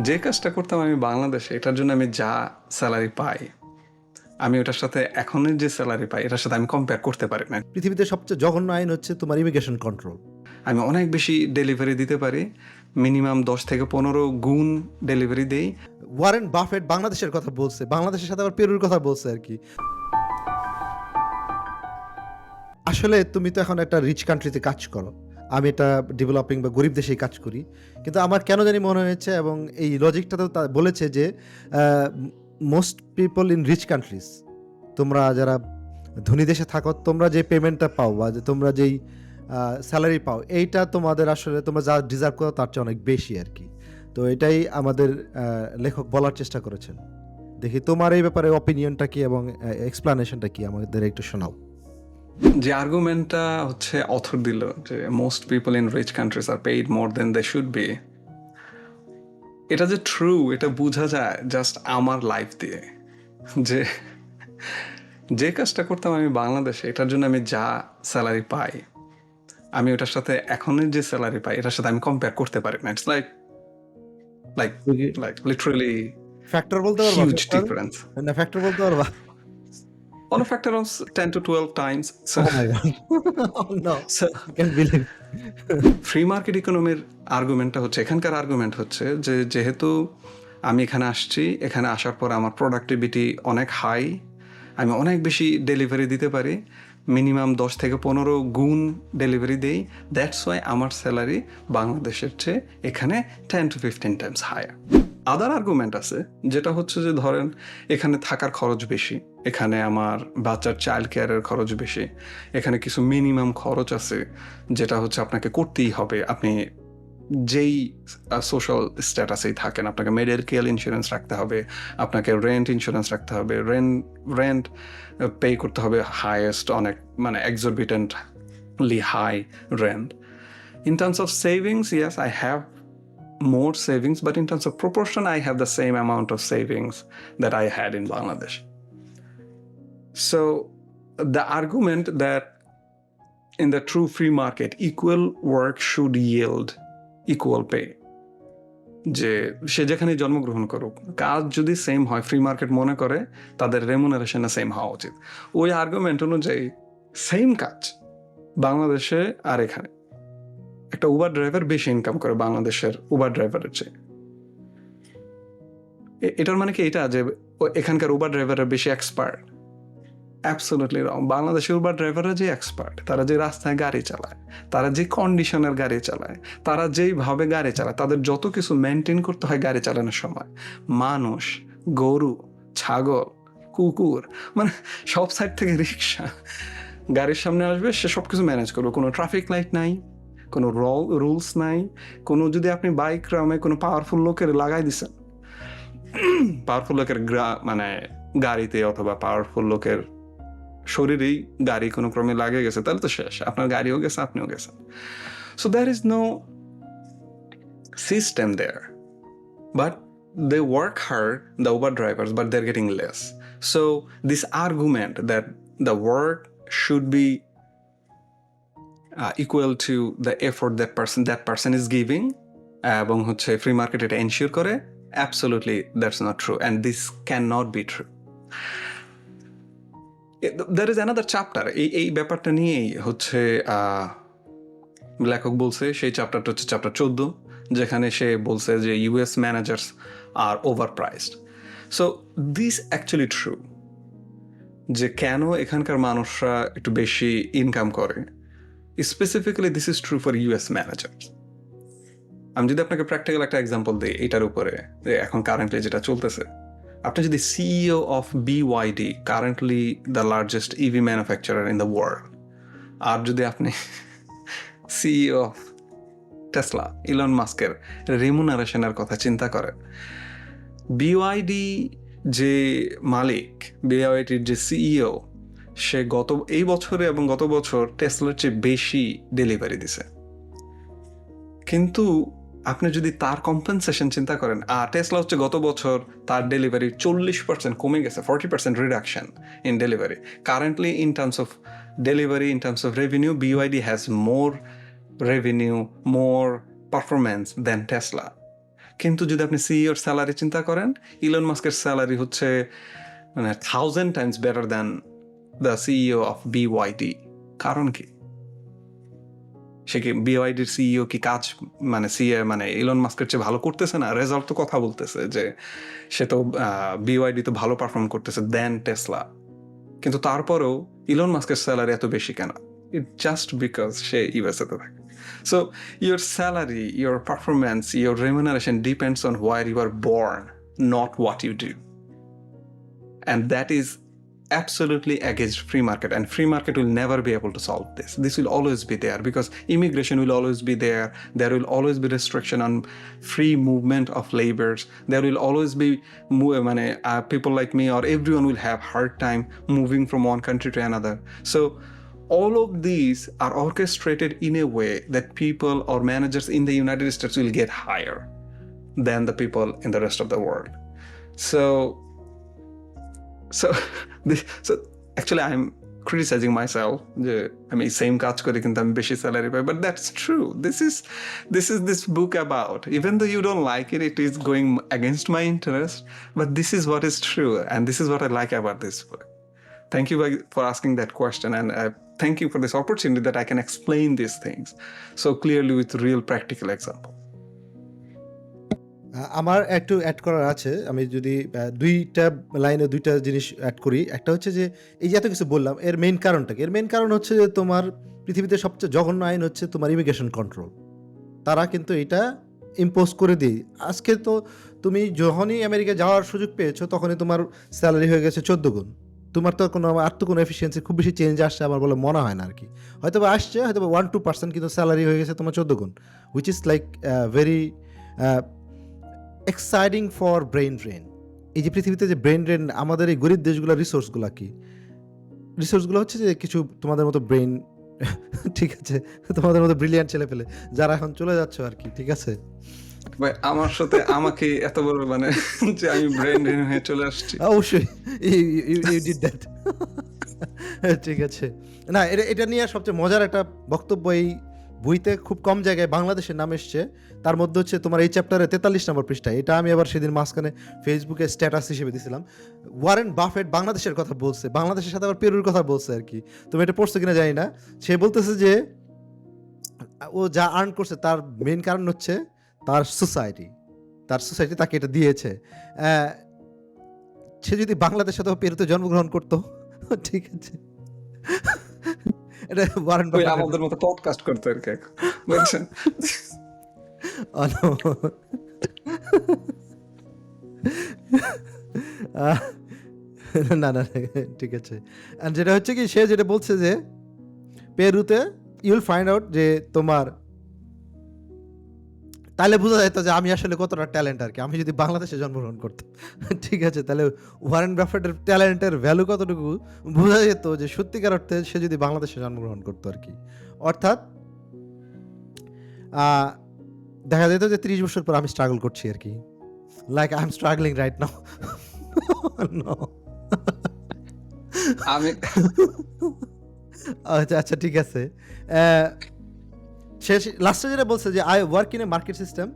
যে কাজটা করতাম আমি বাংলাদেশে এটার জন্য আমি যা স্যালারি পাই আমি ওটার সাথে এখনের যে স্যালারি পাই এটার সাথে আমি কম্পেয়ার করতে পারি না পৃথিবীতে সবচেয়ে জঘন্য আইন হচ্ছে তোমার ইমিগ্রেশন কন্ট্রোল আমি অনেক বেশি ডেলিভারি দিতে পারি মিনিমাম দশ থেকে পনেরো গুণ ডেলিভারি দেই। ওয়ারেন বাফেট বাংলাদেশের কথা বলছে বাংলাদেশের সাথে আবার পেরুর কথা বলছে আর কি। আসলে তুমি তো এখন একটা রিচ কান্ট্রিতে কাজ করো। আমি এটা ডেভেলপিং বা গরিব দেশেই কাজ করি। কিন্তু আমার কেন জানি মনে হয়েছে এবং এই লজিকটাতেও তা বলেছে যে most people in rich countries তোমরা যারা ধনী দেশে থাকো, তোমরা যে পেমেন্টটা পাও বা তোমরা যেই স্যালারি পাও, এইটা তোমাদের আসলে তোমরা যা ডিজার্ভ করো তার চেয়ে অনেক বেশি আর কি। তো এটাই আমাদের লেখক বলার চেষ্টা করেছেন। দেখি তোমার এই ব্যাপারে অপিনিয়নটা কি এবং এক্সপ্লানেশনটা কি আমাদের একটু শোনাও। যে আর্গুমেন্টটা হচ্ছে অথর দিল যে most people in rich countries are paid more than they should be এটা যে ট্রু এটা বোঝা যায় জাস্ট আমার লাইফ দিয়ে। যে যে কাজটা করতাম আমি বাংলাদেশে এটার জন্য আমি যা স্যালারি পাই আমি ওটার সাথে এখনের যে স্যালারি পাই এটার সাথে আমি কম্পেয়ার করতে পারি না। It's like like like literally factor বলতে পারবা হিউজ ডিফারেন্স না ফ্যাক্টর বলতে পারবা। On a factor of 10 to 12 times so, Oh my God. Oh no, so I can't believe. Free market ইকোনমির আর্গুমেন্টটা হচ্ছে এখানকার আর্গুমেন্ট হচ্ছে যে যেহেতু আমি এখানে আসছি এখানে আসার পর আমার প্রোডাক্টিভিটি অনেক হাই আমি অনেক বেশি ডেলিভারি দিতে পারি মিনিমাম দশ থেকে পনেরো গুণ ডেলিভারি দেই দ্যাটস ওয়াই আমার স্যালারি বাংলাদেশের চেয়ে এখানে ten to fifteen times higher other argument আছে, যেটা হচ্ছে যে ধরেন, এখানে থাকার খরচ বেশি, এখানে আমার বাচ্চার চাইল্ড কেয়ারের খরচ বেশি, এখানে কিছু মিনিমাম খরচ আছে, যেটা হচ্ছে আপনাকে করতেই হবে। আপনি যেই সোশ্যাল স্ট্যাটাসেই থাকেন, আপনাকে মেডিকেল ইন্স্যুরেন্স রাখতে হবে, আপনাকে রেন্ট ইন্স্যুরেন্স রাখতে হবে রেন্ট রেন্ট পে করতে হবে হায়েস্ট অনেক মানে exorbitantly high rent in terms of savings yes I have more savings but in terms of proportion i have the same amount of savings that i had in bangladesh so the argument that in the true free market equal work should yield equal pay যে সে যেখানে জন্মগ্রহণ করুক কাজ যদি same হয় free market মনে করে তাদের রেমুনারেশনে সেম হওয়া উচিত ওই আর্গুমেন্ট অনুযায়ী সেম কাজ বাংলাদেশে আর এখানে একটা উবার ড্রাইভার বেশি ইনকাম করে বাংলাদেশের উবার ড্রাইভারের চেয়ে। এটার মানে কি? এটা যে এখানকার উবার ড্রাইভাররা বেশি এক্সপার্ট অ্যাবসোলুটলি রং বাংলাদেশের উবার ড্রাইভাররা যে এক্সপার্ট তারা যে রাস্তায় গাড়ি চালায়, তারা যে কন্ডিশনের গাড়ি চালায়, তারা যেইভাবে গাড়ি চালায়, তাদের যত কিছু মেনটেন করতে হয় গাড়ি চালানোর সময়, মানুষ, গরু, ছাগল, কুকুর মানে সব সাইড থেকে রিক্সা, গাড়ির সামনে আসবে, সে সব কিছু ম্যানেজ করবে। কোনো ট্রাফিক লাইট নাই। কোনো রুলস নাই কোনো যদি আপনি বাইক রামে কোনো পাওয়ারফুল লোকের লাগাই দিছেন পাওয়ারফুল লোকের মানে গাড়িতে অথবা পাওয়ারফুল লোকের শরীরেই গাড়ি কোনো ক্রমে লাগে গেছে তাহলে তো শেষ আপনার গাড়িও গেছে আপনিও গেছেন so there is no system there but they work hard, the Uber drivers, but they're getting less. So, this argument that the work should be uh, equal to the effort that person that person is giving এবং হচ্ছে free market এটা ensure করে absolutely that's not true and this can not be true there is another chapter এই এই ব্যাপারটা নিয়েই হচ্ছে লেখক বলছে সেই চ্যাপ্টারটা হচ্ছে চ্যাপ্টার চোদ্দ যেখানে সে বলছে যে US managers are overpriced so this actually true যে কেন এখানকার মানুষরা একটু বেশি ইনকাম করে? Specifically this is true for US manager আমি যদি আপনাকে প্র্যাকটিক্যাল একটা এক্সাম্পল দিই, এটার উপরে, যে এখন কারেন্টলি যেটা চলতেছে, আপনি যদি CEO of B BYD currently the largest EV manufacturer in the world আর যদি আপনি সিইও অফ টেসলা ইলন মাস্কের রেমুনারেশনের কথা চিন্তা করেন বিওয়াইডি যে মালিক বিওয়াইডির যে সিইও সে গত, এই বছরে এবং গত বছর টেসলার চেয়ে বেশি ডেলিভারি দিছে। কিন্তু আপনি যদি তার কম্পেনসেশন চিন্তা করেন, আর টেসলা হচ্ছে গত বছর তার ডেলিভারি চল্লিশ পার্সেন্ট কমে গেছে forty percent reduction in delivery currently in terms of delivery in terms of revenue BYD has more revenue more performance than Tesla কিন্তু যদি আপনি সিইওর স্যালারি চিন্তা করেন ইলন মাস্কের স্যালারি হচ্ছে মানে thousand times better than the CEO of BYD কারণ কি? সে কি বিওয়াইডির সিইও কি কাজ মানে সিএ মানে ইলন মাস্কের চেয়ে ভালো করতেছে না? রেজাল্ট তো কথা বলতেছে যে সে তো বিওয়াইডি তো ভালো পারফর্ম করতেছে দেন টেসলা কিন্তু তারপরেও ইলন মাস্কের স্যালারি এত বেশি কেন? ইট জাস্ট বিকজ সে ইউএসএতে থাকে। So your salary your performance your remuneration depends on where you are born not what you do and that is absolutely against free market and free market will never be able to solve this. This will always be there because immigration will always be there. There will always be restriction on free movement of labors there will always be uh, people like me or everyone will have hard time moving from one country to another. So all of these are orchestrated in a way that people or managers in the united states will get higher than the people in the rest of the world. So so this, so actually i'm criticizing myself যে আমি same কাজ করি কিন্তু আমি বেশি salary pi but that's true this is this is this book about even though you don't like it it is going against my interest but this is what is true and this is what I like about this book thank you for asking that question and uh, thank you for this opportunity that i can explain these things so clearly with real practical example আ- আমার একটু add করার আছে। আমি যদি দুইটা লাইনে দুইটা জিনিস অ্যাড করি, একটা হচ্ছে যে, এই যে এত কিছু বললাম, এর মেইন কারণটা কি? এর মেইন কারণ হচ্ছে যে, তোমার পৃথিবীতে সবচেয়ে জঘন্য আইন হচ্ছে তোমার ইমিগ্রেশন কন্ট্রোল তারা কিন্তু এটা ইম্পোজ করে দিই। আজকে তো তুমি যখনই আমেরিকা যাওয়ার সুযোগ পেয়েছ, তখনই তোমার স্যালারি হয়ে গেছে চোদ্দ গুণ। তোমার তো কোনো, আর তো কোনো এফিসিয়েন্সি খুব বেশি চেঞ্জ আসছে আমার বলে মনে হয় না আর কি হয়তো বা আসছে হয়তো বা ওয়ান টু পার্সেন্ট কিন্তু স্যালারি হয়ে গেছে তোমার চোদ্দ গুণ which is like very exciting for brain drain এই যে পৃথিবীতে যে ব্রেন ড্রেন আমাদের এই গরিব দেশগুলোর রিসোর্সগুলো কি? রিসোর্সগুলো হচ্ছে যে কিছু তোমাদের মতো ব্রেন ঠিক আছে তোমাদের মতো ব্রিলিয়ান্ট ছেলে পেলে যারা এখন চলে যাচ্ছে আর কি ঠিক আছে? ভাই আমার সাথে আমাকে এত বড় মানে যে আমি ব্রেন ড্রেন হয়ে চলে আসছি। অবশ্যই ইউ ডিড দ্যাট ঠিক আছে। না এটা এটা নিয়ে সবচেয়ে মজার একটা বক্তব্য এই বইতে খুব কম জায়গায় বাংলাদেশের নাম এসছে। তার মধ্যে হচ্ছে তোমার এই চ্যাপ্টারে তেতাল্লিশ নম্বর পৃষ্ঠায় এটা আমি আবার সেদিন মাঝখানে ফেসবুকে স্ট্যাটাস হিসেবে দিছিলাম। ওয়ারেন বাফেট বাংলাদেশের কথা বলছে। বাংলাদেশের সাথে আবার পেরুর কথা বলছে আর কি। তুমি এটা পড়ছো কিনা জানি না। সে বলতেছে যে, ও যা আর্ন করছে তার মেন কারণ হচ্ছে তার সোসাইটি তার সোসাইটি তাকে এটা দিয়েছে। সে যদি বাংলাদেশে অথবা পেরুতে জন্মগ্রহণ করতো, ঠিক আছে। এটা ওয়ারেন ওই আমাদের মতো পডকাস্ট করতে আর কি বুঝছেন না না, ঠিক আছে। আর যেটা হচ্ছে কি সে যেটা বলছে যে পেরুতে ইউল ফাইন্ড আউট যে তোমার তাহলে বোঝা যেত যে আমি আসলে কতটা ট্যালেন্ট আর কি। আমি যদি বাংলাদেশে জন্মগ্রহণ করতাম। ঠিক আছে তাহলে ওয়ারেন বাফেটের ট্যালেন্টের ভ্যালু কতটুকু? বোঝা যেত যে সত্যিকার অর্থে সে যদি বাংলাদেশে জন্মগ্রহণ করতো আর কি। অর্থাৎ দেখা যেত যে ত্রিশ বছর পর আমি স্ট্রাগল করছি আর কি। Like I am struggling right now no আমি আচ্ছা আচ্ছা ঠিক আছে। আহ, সে লাস্টে যেটা বলছে যে I work in a market system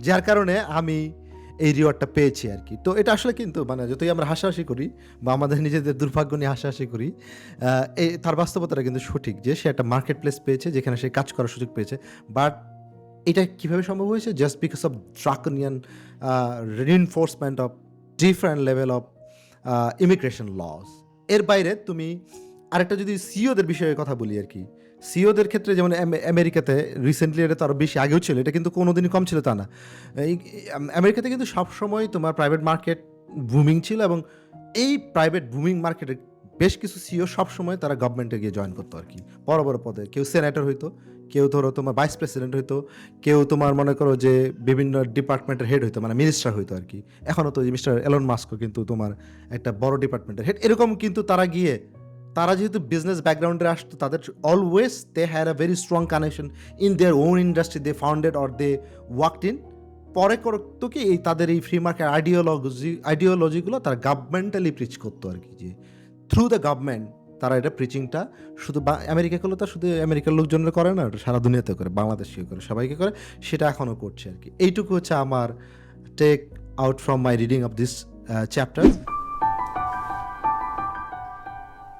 যার কারণে আমি এই রিওয়ার্ডটা পেয়েছি আর কি তো এটা আসলে কিন্তু মানে যতই আমরা হাসাহাসি করি বা আমাদের নিজেদের দুর্ভাগ্য নিয়ে হাসাহাসি করি এই তার বাস্তবতাটা কিন্তু সঠিক যে সে একটা মার্কেট প্লেস পেয়েছে যেখানে সে কাজ করার সুযোগ পেয়েছে। বাট এটা কীভাবে সম্ভব হয়েছে? Just because of draconian reinforcement of different level of immigration laws এর বাইরে তুমি আরেকটা যদি সিওদের বিষয়ে কথা বলি আর কি সিওদের ক্ষেত্রে যেমন আমেরিকাতে রিসেন্টলি এটা তো আরও বেশি আগেও ছিল, এটা কিন্তু কোনোদিনই কম ছিল তা না। আমেরিকাতে কিন্তু সবসময় তোমার প্রাইভেট মার্কেট বুমিং ছিল এবং এই প্রাইভেট বুমিং মার্কেটের বেশ কিছু সিও সবসময় তারা গভর্নমেন্টে গিয়ে জয়েন করতো আর কি। বড় বড় পদে। কেউ সেনেটর হইতো, কেউ ধরো তোমার ভাইস প্রেসিডেন্ট হইতো, কেউ তোমার মনে করো যে বিভিন্ন ডিপার্টমেন্টের হেড হইতো মানে মিনিস্টার হইতো আর কি। এখনও তো মিস্টার এলন মাস্কও কিন্তু তোমার একটা বড় ডিপার্টমেন্টের হেড এরকম কিন্তু তারা গিয়ে তারা যেহেতু বিজনেস ব্যাকগ্রাউন্ডে আসতো, তাদের always they had a very strong connection in their own industry they founded or they worked in পরে করতো কি এই তাদের এই ফ্রি মার্কেট আইডিওলজি আইডিওলজিগুলো তারা গভর্নমেন্টালি প্রিচ করতো আর কি যে থ্রু দ্য গভর্নমেন্ট তারা এটা প্রিচিংটা শুধু আমেরিকা করলে তো শুধু আমেরিকার লোকজনরা করে না সারা দুনিয়াতে করে, বাংলাদেশিও করে, সবাইকে করে, সেটা এখনও করছে আর কি। এইটুকু হচ্ছে আমার take out from my reading of this chapter.